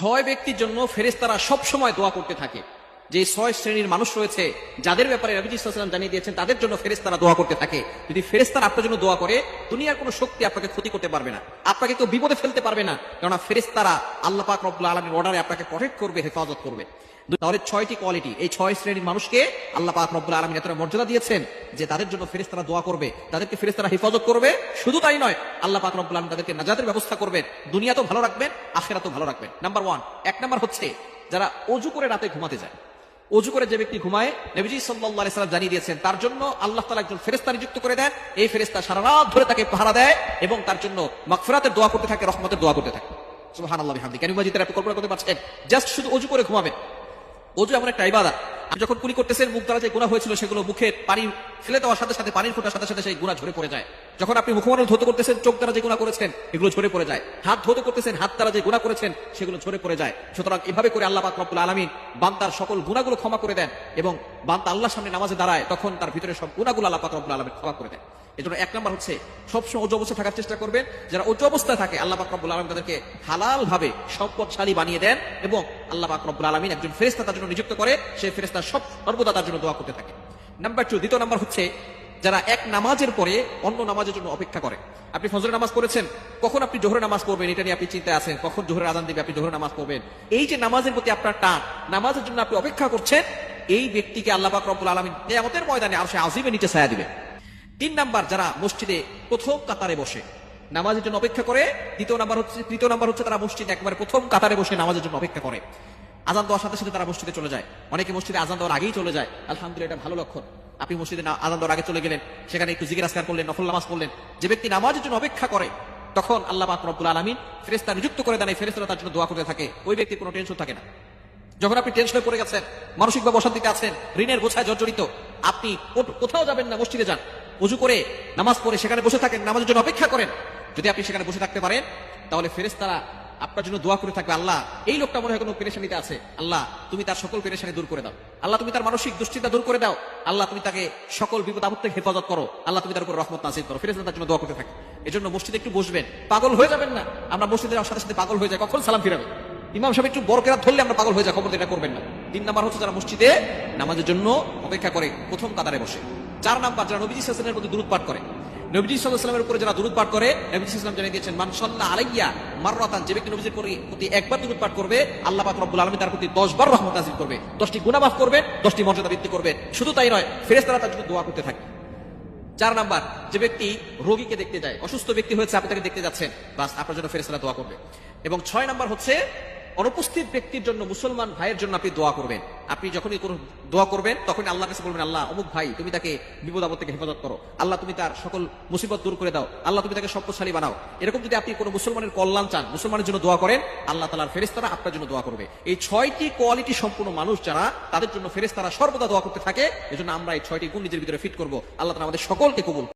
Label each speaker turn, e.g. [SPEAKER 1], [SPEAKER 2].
[SPEAKER 1] ছয় ব্যক্তির জন্য ফেরেস্তারা সব সময় দোয়া করতে থাকে। যে ছয় শ্রেণির মানুষ রয়েছে, যাদের ব্যাপারে রবিজি ইসলাম জানিয়ে দিয়েছেন, তাদের জন্য ফেরেস্তারা দোয়া করতে থাকে। যদি ফেরেস্তারা আপনার জন্য দোয়া করে, দুনিয়ার কোনো শক্তি আপনাকে ক্ষতি করতে পারবে না। আপনাকে কেউ বিপদে ফেলতে পারবে না। কেননা ফেরেস্তারা আল্লাহ পাক রব্বুল আলমীর অর্ডারে আপনাকে প্রটেক্ট করবে, হেফাজত করবে। তাহলে ছয়টি কোয়ালিটি এই ছয় শ্রেণির মানুষকে আল্লাহ পাক রব্বুল আলমী এতটা মর্যাদা দিয়েছেন যে তাদের জন্য ফেরেস্তারা দোয়া করবে, তাদেরকে ফেরেস্তারা হেফাজত করবে। শুধু তাই নয়, আল্লাহ পাক রব্বুল আলমী তাদেরকে নাজাতের ব্যবস্থা করবেন দুনিয়া তো ভালো রাখবেন আখেরা তো ভালো রাখবেন। নাম্বার ওয়ান এক নাম্বার হচ্ছে, যারা অজু করে রাতে ঘুমাতে যায়। অজু করে যে ব্যক্তি ঘুমায়, নবীজি সাল্লাহ জানিয়ে দিয়েছেন, তার জন্য আল্লাহ তালা একজন ফেরেস্তা নিযুক্ত করে দেন। এই ফেরেস্তা সারা রাত ধরে তাকে পাহারা দেয় এবং তার জন্য মাকফরাতের দোয়া করতে থাকে, রহমতের দোয়া করতে থাকে। সুবহানাল্লাহ হামদি কেন আপনি কল্পনা করতে পারছেন? জাস্ট শুধু অজু করে ঘুমাবেন। অজু এমন একটা আপনি যখন কুলি করতেছেন, মুখ দ্বারা যে গুণা হয়েছিল সেগুলো মুখে পানি ফেলে দেওয়ার সাথে সাথে, পানির ফোটার সাথে সাথে সেই গুণা ঝরে পড়ে যায়। যখন আপনি মুখমণ্ডল ধৌত করতেছেন, চোখ দ্বারা যে গুণা করেছেন, এগুলো ঝরে পড়ে যায়। হাত ধৌত করতেছেন, হাত দ্বারা যে গুণা করেছেন, সেগুলো ঝরে পড়ে যায়। সুতরাং এভাবে করে আল্লাহ পাক রব্বুল আলামিন বান্দার সকল গুণাগুলো ক্ষমা করে দেন এবং বান্দা আল্লাহর সামনে নামাজে দাঁড়ায়, তখন তার ভিতরে সব গুণাগুলো আল্লাহ পাক রব্বুল আলামিন ক্ষমা করে দেন। এজন্য এক নম্বর হচ্ছে, সবসময় উচ্চ অবস্থায় থাকার চেষ্টা করবেন। যারা উচ্চ অবস্থায় থাকে, আল্লাহ পাক রব্বুল আলমিন তাদেরকে হালাল ভাবে সম্পদশালী বানিয়ে দেন এবং আল্লাহ পাক রব্বুল আলমিন একজন ফেরেস্তা তার জন্য নিযুক্ত করে সেই ফেরেস্তা সব সর্বদা তার জন্য দোয়া করতে থাকে। নাম্বার টু দ্বিতীয় নাম্বার হচ্ছে, যারা এক নামাজের পরে অন্য নামাজের জন্য অপেক্ষা করে। আপনি ফজরের নামাজ পড়েছেন, কখন আপনি জোহরের নামাজ পড়বেন, এটা নিয়ে আপনি চিন্তায় আছেন, কখন জোহরের আজান দিবে, আপনি জোহরের নামাজ পড়বেন। এই যে নামাজের প্রতি আপনার টান, নামাজের জন্য আপনি অপেক্ষা করছেন, এই ব্যক্তিকে আল্লাহ রব্বুল আলমিন কেয়ামতের ময়দানে আর সে নিচে ছায়া দিবে। তিন নাম্বার, যারা মসজিদে প্রথম কাতারে বসে নামাজের জন্য অপেক্ষা করে। দ্বিতীয় নাম্বার হচ্ছে তৃতীয় নাম্বার হচ্ছে তারা মসজিদে, একবারে প্রথম কাতারে বসে নামাজের জন্য অপেক্ষা করে। আজান দেওয়ার সাথে সাথে তারা মসজিদে চলে যায়। অনেকে মসজিদে আজান দেওয়ার আগেই চলে যায়। আলহামদুলিল্লাহ, এটা ভালো লক্ষণ। আপনি মসজিদে আজান দেওয়ার আগে চলে গেলেন, সেখানে একটু জিকির আসকার করলেন, নফল নামাজ পড়লেন। যে ব্যক্তি নামাজের জন্য অপেক্ষা করে, তখন আল্লাহ পাক রব্বুল আলমিন ফেরেস্তা নিযুক্ত করে দেন, এই ফেরেস্তারা তার জন্য দোয়া করতে থাকে। ওই ব্যক্তির কোনো টেনশন থাকে না। যখন আপনি টেনশনে পড়ে গেছেন, মানসিকভাবে অশান্তিতে আছেন, ঋণের বোঝায় জর্জরিত, আপনি কোথাও যাবেন না, মসজিদে যান। উজু করে নামাজ পড়ে সেখানে বসে থাকেন, নামাজের জন্য অপেক্ষা করেন। যদি আপনি সেখানে বসে থাকতে পারেন, তাহলে ফেরেশতারা আপনার জন্য দোয়া করে থাকবে, আল্লাহ, এই লোকটা মনে হয় কোনো পেরেশানিতে আছে। আল্লাহ, তুমি তার সকল পেরেশানি দূর করে দাও। আল্লাহ, তুমি তার মানসিক দুশ্চিন্তা দূর করে দাও। আল্লাহ, তুমি তাকে সকল বিপদ থেকে হেফাজত করো। আল্লাহ, তুমি তার উপর রহমত নাসিব করো। ফেরেশতা তার জন্য দোয়া করতে থাকে। এজন্য মসজিদে একটু বসবেন। পাগল হয়ে যাবেন না। আমরা মসজিদের সাথে সাথে পাগল হয়ে যায় কখন সালাম ফিরাবে? ইমাম সাহেব একটু বড় কেরাত ধরলে আমরা পাগল হয়ে যায় খবর এটা করবেন না। তিন নাম্বার হচ্ছে যারা মসজিদে নামাজের জন্য অপেক্ষা করে, প্রথম কাতারে বসে। চার নাম্বার, যারা নবীজি সাল্লামের মধ্যে দূরত পাঠ করে। নবীজি সাল্লামের উপরে যারা দূরত পাঠ করে, নবীজি সাল্লাম জানিয়ে দিয়েছেন মানসাল্লাহ আলাইয়া মাররাতান যে ব্যক্তি নবীজির প্রতি একবার দূরত পাঠ করবে, আল্লাহ পাক রব্বুল আলামিন তার প্রতি 10 বার রহমত নাযিল করবে 10টি গুনাহ মাফ করবে 10টি মর্যাদা বৃদ্ধি করবে। শুধু তাই নয়, ফেরেশতারা তার জন্য দোয়া করতে থাকে। চার নাম্বার, যে ব্যক্তি রোগীকে দেখতে যায়, অসুস্থ ব্যক্তি হয়েছে, আপনি তাকে দেখতে যাচ্ছেন, বাস আপনার জন্য ফেরেস্তারা দোয়া করবে। এবং ছয় নাম্বার হচ্ছে অনুপস্থিত ব্যক্তির জন্য মুসলমান ভাইয়ের জন্য আপনি দোয়া করবেন। আপনি যখনই দোয়া করবেন তখন আল্লাহ কাছে বলবেন, আল্লাহ, অমুক ভাই, তুমি তাকে বিপদ আপদ থেকে হেফাজত করো। আল্লাহ, তুমি তার সকল মুসিবত দূর করে দাও। আল্লাহ, তুমি তাকে সম্পদশালী বানাও। এরকম যদি আপনি কোনো মুসলমানের কল্যাণ চান, মুসলমানের জন্য দোয়া করেন, আল্লাহ তালার ফেরেস্তারা আপনার জন্য দোয়া করবে। এই ছয়টি কোয়ালিটি সম্পূর্ণ মানুষ যারা, তাদের জন্য ফেরেস্তারা সর্বদা দোয়া করতে থাকে। এজন্য আমরা এই ছয়টি গুণ নিজের ভিতরে ফিট করব। আল্লাহ তালা আমাদের সকলকে কবুল